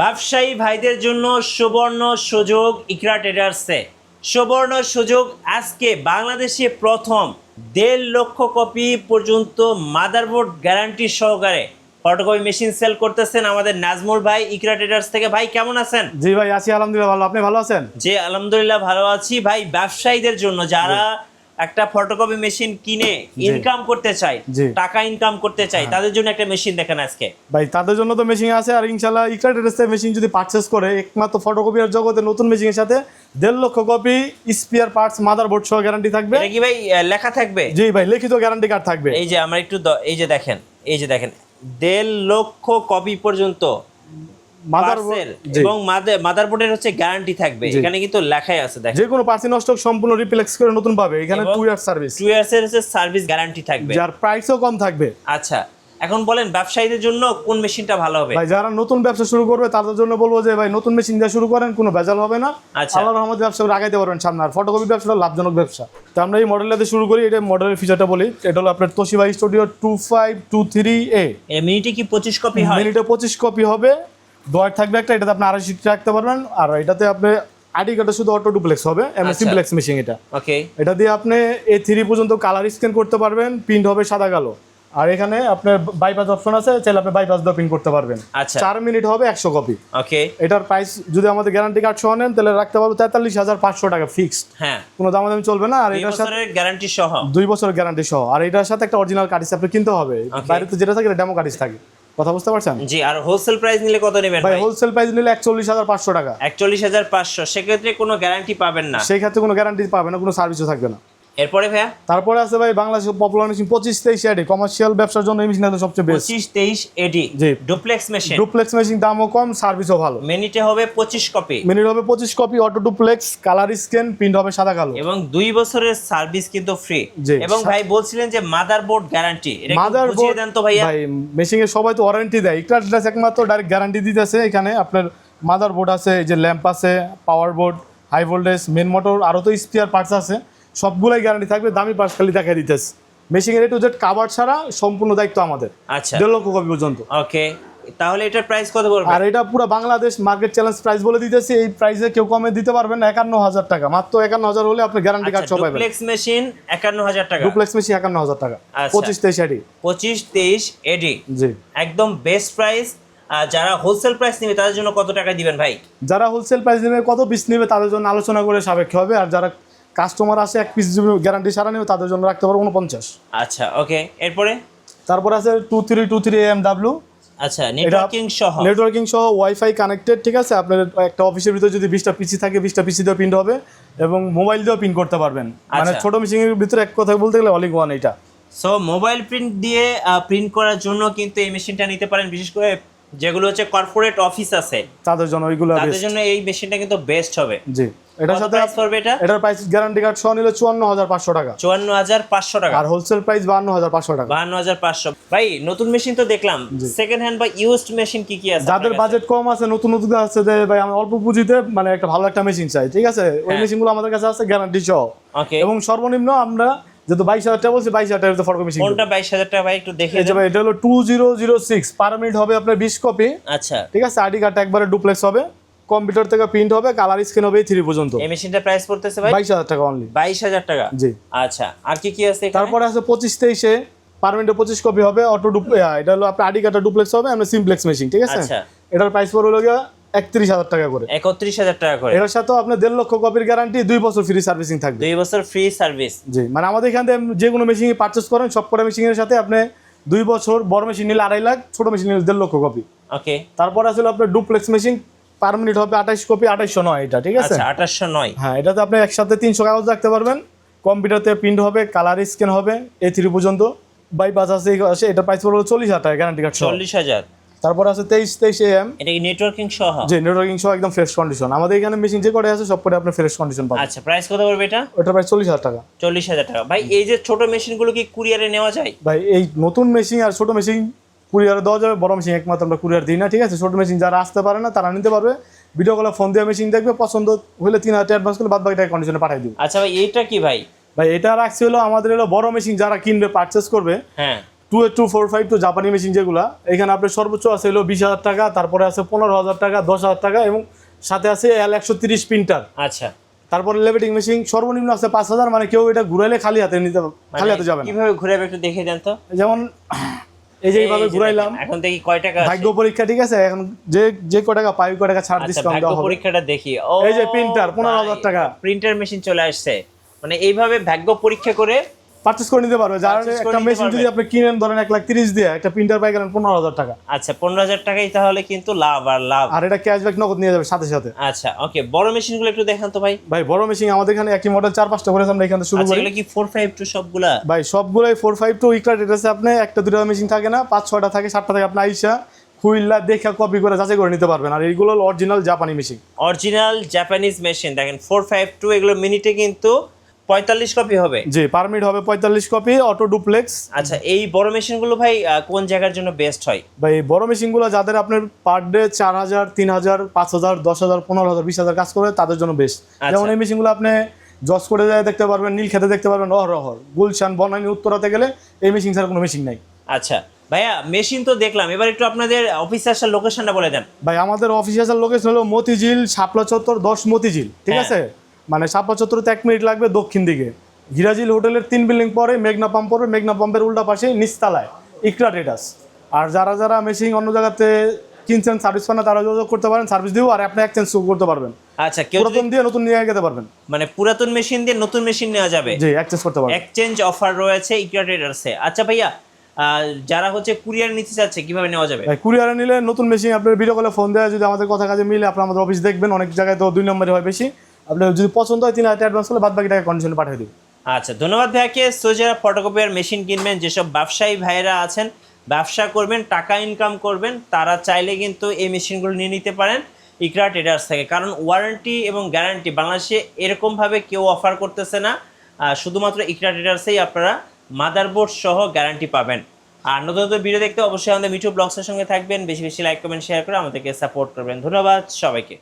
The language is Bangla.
ব্যবসায়ী ভাইদের জন্য সুবর্ণ সুযোগ ইকরা ট্রেডার্সে। সুবর্ণ সুযোগ আজকে বাংলাদেশে প্রথম দেড় লক্ষ কপি পর্যন্ত মাদারবোর্ড গ্যারান্টি সহকারে ফটোকপি মেশিন সেল করতেছেন আমাদের নাজমুল ভাই ইকরা ট্রেডার্স থেকে। ভাই কেমন আছেন? জি ভাই আছি আলহামদুলিল্লাহ ভালো। আপনি ভালো আছেন? যে আলহামদুলিল্লাহ ভালো আছি। ভাই ব্যবসায়ীদের জন্য যারা একটা ফটোকপি মেশিন কিনে ইনকাম করতে। হ্যাঁ। টাকা ইনকাম করতে চায় তাদের জন্য একটা মেশিন দেখেন আজকে। ভাই তাদের জন্য তো মেশিন আছে আর ইনশাল্লাহ ইকরা ট্রেডার্সের মেশিন যদি পারচেস করে একমাত্র ফটোকপিয়ার জগতে নতুন মেশিনের সাথে দেড় লক্ষ কপি স্পিয়ার পার্টস মাদারবোর্ড সহ গ্যারান্টি থাকবে। কি ভাই লেখা থাকবে? জি ভাই লিখিত গ্যারান্টি কার্ড থাকবে। এই যে আমার একটু এই যে দেখেন এই যে দেখেন দেড় লক্ষ কপি পর্যন্ত এবং মাদারবোর্ডের হচ্ছে গ্যারান্টি থাকবে। এখানে কিন্তু লেখাই আছে দেখেন। যে কোনো পার্সি নষ্ট সম্পূর্ণ রিপ্লেক্স করে নতুন পাবে। এখানে এবং ইয়ার সার্ভিস টু ইয়ার্স এর সার্ভিস গ্যারান্টি থাকবে। যার প্রাইসও কম থাকবে। আচ্ছা এখন বলেন ব্যবসায়ীদের জন্য কোন মেশিনটা ভালো হবে? ভাই যারা নতুন ব্যবসা শুরু করবে তাদের জন্য বলব যে ভাই নতুন মেশিন দিয়ে শুরু করেন কোনো ভেজাল হবে না। আচ্ছা। আল্লাহর রহমতে ব্যবসা পারবেন সামনে। আর ফটোকপি ব্যবসাটা লাভজনক ব্যবসা। তো আমরা এই মডেলটাতে শুরু করি। এটা মডেলের ফিচারটা বলি। এটা হলো আপনার Toshiba studio two five two three A A মিনিটে কি পঁচিশ কপি হয়? মিনিটে পঁচিশ কপি হবে। দয়ার থাকবে একটা এটাতে আপনি আড়াইশো রাখতে পারবেন আর এটাতে আপনি আইডি কার্ডে শুধু অটো ডুপ্লেক্স হবে এমনি আচ্ছা। সিমপ্লেক্স মেশিন এটা। ওকে এটা দিয়ে আপনি এ থ্রি পর্যন্ত কালার স্ক্যান করতে পারবেন প্রিন্ট হবে সাদা কালো। আর এখানে আপনার বাইপাস অপশন আছে চাইলে আপনি বাইপাস দিয়ে প্রিন্ট করতে পারবেন। আচ্ছা। চার মিনিট হবে একশো কপি ওকে এটার প্রাইস যদি আমাদের গ্যারান্টি কার্ড সহ নেন তাহলে রাখতে পারব তেতাল্লিশ হাজার পাঁচশো টাকা ফিক্সড হ্যাঁ। কোনো দামাদামি চলবে না আর এটার সাথে গ্যারান্টি সহ। দুই বছরের গ্যারান্টি সহ। আর এটার সাথে একটা অরিজিনাল কার্ডিস আপনি কিনতে হবে. বাইরে তো যেটা থাকে ডেমো কার্ডিস থাকে কথা বুঝতে পারছেন? জি আর হোলসেল প্রাইস নিলে কত নেবেন ভাই হোলসেল প্রাইস নিলে একচল্লিশ হাজার পাঁচশো টাকা। একচল্লিশ হাজার পাঁচশো সেক্ষেত্রে কোনো গ্যারান্টি পাবেন না। সেই ক্ষেত্রে কোনো গ্যারান্টি পাবেন না কোনো সার্ভিসও থাকবে না। এরপরে ভাইয়া? তারপরে আছে ভাই বাংলাদেশের পপুলার মেশিন পঁচিশ তেইশ এডি কমার্শিয়াল ব্যবসার জন্য এই মেশিনটা সবচেয়ে বেস্ট পঁচিশ তেইশ AD G. Duplex machine duplex machine দামও কম সার্ভিসও ভালো। মিনিটে হবে পঁচিশ কপি মিনিট হবে পঁচিশ copy auto duplex colour scan print হবে সাদা কালো। এবং দুই বছরের সার্ভিস কিন্তু ফ্রি। এবং ভাই বলছিলেন যে মাদারবোর্ড গ্যারান্টি এটা মাদার বুঝিয়ে দেন তো ভাইয়া। ভাই মেশিন সবাই তো ওয়ারেন্টি দেয়। ইকরা ড্রেস একমাত্র ডাইরেক্ট গ্যারান্টি দিতেছে। এখানে আপনার মাদার বোর্ড আছে এই যে ল্যাম্প আছে power board high voltage main motor আরও তো স্পিয়ার পার্টস আছে। সবগুলাই গ্যারান্টি থাকবে দামি পার্টস খালি দেখা দিতেছে। মেশিন এর টু জেড কাভার ছাড়া সম্পূর্ণ দায়িত্ব আমাদের। আচ্ছা। দেড় লক্ষ কপি পর্যন্ত। ওকে তাহলে এটার প্রাইস কত পড়বে? আর এটা পুরো বাংলাদেশ মার্কেট চ্যালেঞ্জ প্রাইস বলে দিতেছে এই প্রাইসে কেউ কমে দিতে পারবেন না একান্ন হাজার টাকা। মাত্র একান্ন হাজার হলে আপনি গ্যারান্টি কার্ড সব পাবেন। ডুপ্লেক্স মেশিন একান্ন হাজার টাকা। ডুপ্লেক্স মেশিন একান্ন হাজার টাকা। আচ্ছা। পঁচিশ তেইশ আটি পঁচিশ তেইশ এডি জি। একদম বেস্ট প্রাইস যারা হোলসেল প্রাইস নেবে তাদের জন্য কত টাকা দিবেন ভাই? যারা হোলসেল প্রাইস নেবে কত পিস নেবে তাদের জন্য আলোচনা করে সাপেক্ষ হবে। আর যারা কাস্টমার আসে এক পিস গ্যারান্টি সারা নেবে তাদের জন্য রাখতে পারব উনপঞ্চাশ। আচ্ছা ওকে এরপরে? তারপর আছে two three two three M W আচ্ছা নেটওয়ার্কিং সহ? নেটওয়ার্কিং সহ ওয়াইফাই কানেক্টেড ঠিক আছে? আপনার একটা অফিসের ভিতরে যদি বিশটা পিসি থাকে বিশটা পিসি দিয়েও প্রিন্ট হবে এবং মোবাইল দিয়েও প্রিন্ট করতে পারবেন। মানে আচ্ছা। ছোট মেশিনের ভিতরে এক কথা বলতে গেলে অলিক ওয়ান এটা। সো মোবাইল প্রিন্ট দিয়ে প্রিন্ট করার জন্য কিন্তু এই মেশিনটা নিতে পারেন বিশেষ করে যেগুলো হচ্ছে কর্পোরেট অফিস আছে। তাদের জন্য ওইগুলো তাদের জন্য এই মেশিনটা কিন্তু বেস্ট হবে। জি। এটার সাথে পড়বে এটা? এটার প্রাইস গ্যারান্টি কার্ড সহ নিলে চুয়ান্ন হাজার পাঁচশো টাকা। চুয়ান্ন হাজার পাঁচশো টাকা। আর হোলসেল প্রাইস বাহান্ন হাজার পাঁচশো টাকা। বাহান্ন হাজার পাঁচশো। ভাই নতুন মেশিন তো দেখলাম। সেকেন্ড হ্যান্ড বা ইউজড মেশিন কি কি আছে যাদের বাজেট কম আছে নতুন নতুন আছে যে ভাই আমি অল্প পুঁজিতে মানে একটা ভালো একটা মেশিন চাই ঠিক আছে? ওই হ্যাঁ। মেশিনগুলো আমাদের কাছে আছে গ্যারান্টি সহ। ওকে এবং সর্বনিম্ন আমরা যেহেতু বাইশ হাজার টাকা বলছি বাইশ হাজার টাকা ফটো মেশিন কোনটা বাইশ হাজার টাকা ভাই একটু দেখে এই যে ভাই এটা হলো two zero zero six per minute হবে আপনার বিশ কপি আচ্ছা। ঠিক আছে? আইডি কার্ড একবারে ডুপ্লেক্স হবে। কম্পিউটার থেকে প্রিন্ট হবে কালার স্ক্যান হবে থ্রি পর্যন্ত। এই মেশিনটা প্রাইস পড়তেছে ভাই? বাইশ হাজার টাকা অনলি বাইশ হাজার টাকা? জি। আচ্ছা আর কি কি আছে তারপরে আছে পঁচিশ তেইশে পার মিনিটে পঁচিশ কপি হবে অটো এটা হলো আপনার আইডি কার্ডটা ডুপ্লেক্স হবে আমরা সিমপ্লেক্স মেশিন ঠিক আছে? আচ্ছা। এটার প্রাইস পড়বে হলো একত্রিশ হাজার টাকা করে। একত্রিশ হাজার টাকা করে। এটার সাথেও আপনার দেড় লক্ষ কপির গ্যারান্টি দুই বছর ফ্রি সার্ভিসিং থাকবে। দুই বছর ফ্রি সার্ভিস জি মানে আমাদের এখান থেকে যে কোনো মেশিন পারচেস করেন সব কটা মেশিনের সাথে আপনি দুই বছর বড় মেশিন নিলে আড়াই লাখ ছোট মেশিন নিলে দেড় লক্ষ কপি ওকে তারপর আসলে আপনার ডুপ্লেক্স মেশিন পার মিনিট হবে আঠাশ কপি আঠাইশশো নয় এটা ঠিক আছে? আচ্ছা আঠাশশো নয়। হ্যাঁ এটাতে আপনি একসাথে তিনশো কাগজ রাখতে পারবেন। কম্পিউটারতে প্রিন্ট হবে কালার স্ক্যান হবে এ থ্রি পর্যন্ত। আছে এই আছে এটা প্রাইস পড়বে চল্লিশ হাজার টাকা গ্যারান্টি কার্ড চল্লিশ হাজার। তারপর আছে তেইশ তেইশ এম এটা কি নেটওয়ার্কিং সহ? যে নেটওয়ার্কিং সহ একদম ফ্রেশ কন্ডিশন আমাদের এখানে মেশিন যে করে আছে সব করে আপনি ফ্রেশ কন্ডিশন পাবেন। আচ্ছা প্রাইস কত পড়বে এটা? ওটা প্রায় চল্লিশ হাজার টাকা। চল্লিশ হাজার টাকা। ভাই এই যে ছোট মেশিনগুলো কি কুরিয়ারে নেওয়া যায়? ভাই এই নতুন মেশিন আর ছোট মেশিন কুরিয়ারে দেওয়া যাবে। বড় মেশিন একমাত্র আমরা কুরিয়ার দিই না ঠিক আছে? ছোট মেশিন যারা আসতে পারে না তারা নিতে পারবে। ভিডিও কলে ফোন দিয়ে মেশিন দেখবে পছন্দ হলে তিন হাজার অ্যাডভান্স করলে বাদ বাকি টাকা কন্ডিশনে পাঠিয়ে দিব। আচ্ছা ভাই এইটা কি ভাই? ভাই এটা রাখছি হলো আমাদের হলো বড় মেশিন যারা কিনবে পারচেস করবে। হ্যাঁ। Two eight two four five two জাপানি মেশিন যেগুলা এখানে আপনার সর্বোচ্চ আছে হলো বিশ হাজার টাকা তারপরে আছে পনেরো হাজার টাকা দশ হাজার টাকা এবং সাথে আছে এল একশো তিরিশ প্রিন্টার আচ্ছা। তারপরে লেভেটিং মেশিন সর্বনিম্ন আছে পাঁচ হাজার মানে কেউ এটা ঘুরাইলে খালি হাতে নিতে খালি হাতে যাবে মানে কীভাবে ঘুরে একটু দেখে দেন তো। যেমন এই যে এইভাবে ঘুরাইলাম। এখন দেখি কয় টাকা ভাগ্য পরীক্ষা ঠিক আছে? এখন যে যে কয় টাকা পাই কয় টাকা ছাড় আচ্ছা ডিসকাউন্ট ভাগ্য দেওয়া হবে। পরীক্ষাটা দেখি। এই যে printer, 15,000 টাকা। প্রিন্টার মেশিন চলে আসছে। মানে এইভাবে ভাগ্য পরীক্ষা করে পারচেস করে নিতে পারবে। যার একটা মেশিন যদি আপনি কিনেন ধরেন এক লাখ তিরিশ দিয়ে একটা প্রিন্টার পাই গেলেন পনেরো হাজার টাকা। আচ্ছা পনেরো হাজার টাকাই তাহলে কিন্তু লাভ আর লাভ। আর এটা ক্যাশব্যাক নগদ নিয়ে যাবে সাথে সাথে। আচ্ছা ওকে বড় মেশিনগুলো একটু দেখান তো ভাই। ভাই বড় মেশিন আমাদের এখানে একই মডেল চার পাঁচটা করে আমরা এখান শুরু আচ্ছা করি। এগুলো কি ফোর ফাইভ টু সবগুলা? ভাই সবগুলোই ফোর ফাইভ টু ইকরা ডেটাসে আপনি একটা দুটো মেশিন থাকে না পাঁচ ছয়টা থাকে সাতটা থাকে আপনি আইসা খুইল্লা দেখা কপি করে যাচাই করে নিতে পারবেন। আর এইগুলো অরিজিনাল জাপানি মেশিন অরিজিনাল জাপানিজ মেশিন দেখেন ফোর ফাইভ টু এগুলো মিনিটে কিন্তু পঁয়তাল্লিশ কপি হবে? জি পারমিট হবে পঁয়তাল্লিশ কপি অটো ডুপ্লেক্স আচ্ছা এই বড় মেশিনগুলো ভাই কোন জায়গার জন্য বেস্ট হয়? ভাই বড় মেশিনগুলো যাদের আপনার পার ডে চার হাজার তিন হাজার পাঁচ হাজার দশ হাজার পনেরো হাজার বিশ হাজার কাজ করে তাদের জন্য বেস্ট যেমন এই মেশিনগুলো আপনি জজ করে যায় দেখতে পারবেন নীল খেতে দেখতে পারবেন অহর অহরহর গুলশান বনানী উত্তরাতে গেলে এই মেশিন ছাড়া কোনো মেশিন নাই। আচ্ছা। ভাইয়া মেশিন তো দেখলাম এবার একটু আপনাদের অফিসে আসার লোকেশনটা বলে দেন। ভাই আমাদের অফিসিয়াল লোকেশন হলো মতিঝিল শাপলা চত্বর দশ মতিঝিল ঠিক হ্যাঁ। আছে? মানে শাপলা চত্বরতে এক মিনিট লাগবে দক্ষিণ দিকে। হিরাজিল হোটেলের তিন বিল্ডিং পরে মেঘনা পাম্প পড়বে মেঘনা পাম্পের উল্টা পাশে নিচতলায় ইকরা ট্রেডার্স আর যারা যারা মেশিন অন্য জায়গাতে কিনছেন সার্ভিস পান তারা যোগাযোগ করতে পারেন সার্ভিস দিয়েও আর আপনি এক্সচেঞ্জ করতে পারবেন। আচ্ছা কেউ পুরাতন দিয়ে নতুন নিয়ে যেতে পারবেন। মানে পুরাতন মেশিন দিয়ে নতুন মেশিন নেওয়া যাবে? জি এক্সচেঞ্জ করতে পারবেন। এক্সচেঞ্জ অফার রয়েছে ইকুয়া ট্রেডার্সে আচ্ছা ভাইয়া যারা হচ্ছে কুরিয়ার নিতে চাচ্ছে কীভাবে নেওয়া যাবে? কুরিয়ারে নিলে নতুন মেশিন আপনার ভিডিও কলে ফোন দেওয়া যদি আমাদের কথা কাজে মিলে আপনার আমাদের অফিস দেখবেন অনেক জায়গায় তো দুই নম্বরে হয় বেশি। আপনার যদি পছন্দ হয় তিন হাজার অ্যাডভান্স করলে বাদ বাকি টাকা কন্ডিশনে পাঠিয়ে দিবেন আচ্ছা ধন্যবাদ ভাইয়াকে। সো যারা ফটোকপিয়ার মেশিন কিনবেন, যেসব ব্যবসায়ী ভাইয়েরা আছেন, ব্যবসা করবেন, টাকা ইনকাম করবেন, তারা চাইলে কিন্তু এই মেশিনগুলো নিয়ে নিতে পারেন ইকরা ট্রেডার্স থেকে। কারণ ওয়ারেন্টি এবং গ্যারান্টি বাংলাদেশে এরকমভাবে কেউ অফার করতেছে না। শুধুমাত্র ইকরা ট্রেডার্সেই আপনারা মাদারবোর্ড সহ গ্যারান্টি পাবেন। আর নতুন নতুন ভিডিও দেখতে অবশ্যই আমাদের মিঠু ব্লগসের সঙ্গে থাকবেন। বেশি বেশি লাইক কমেন্ট শেয়ার করে আমাদেরকে সাপোর্ট করবেন। ধন্যবাদ সবাইকে।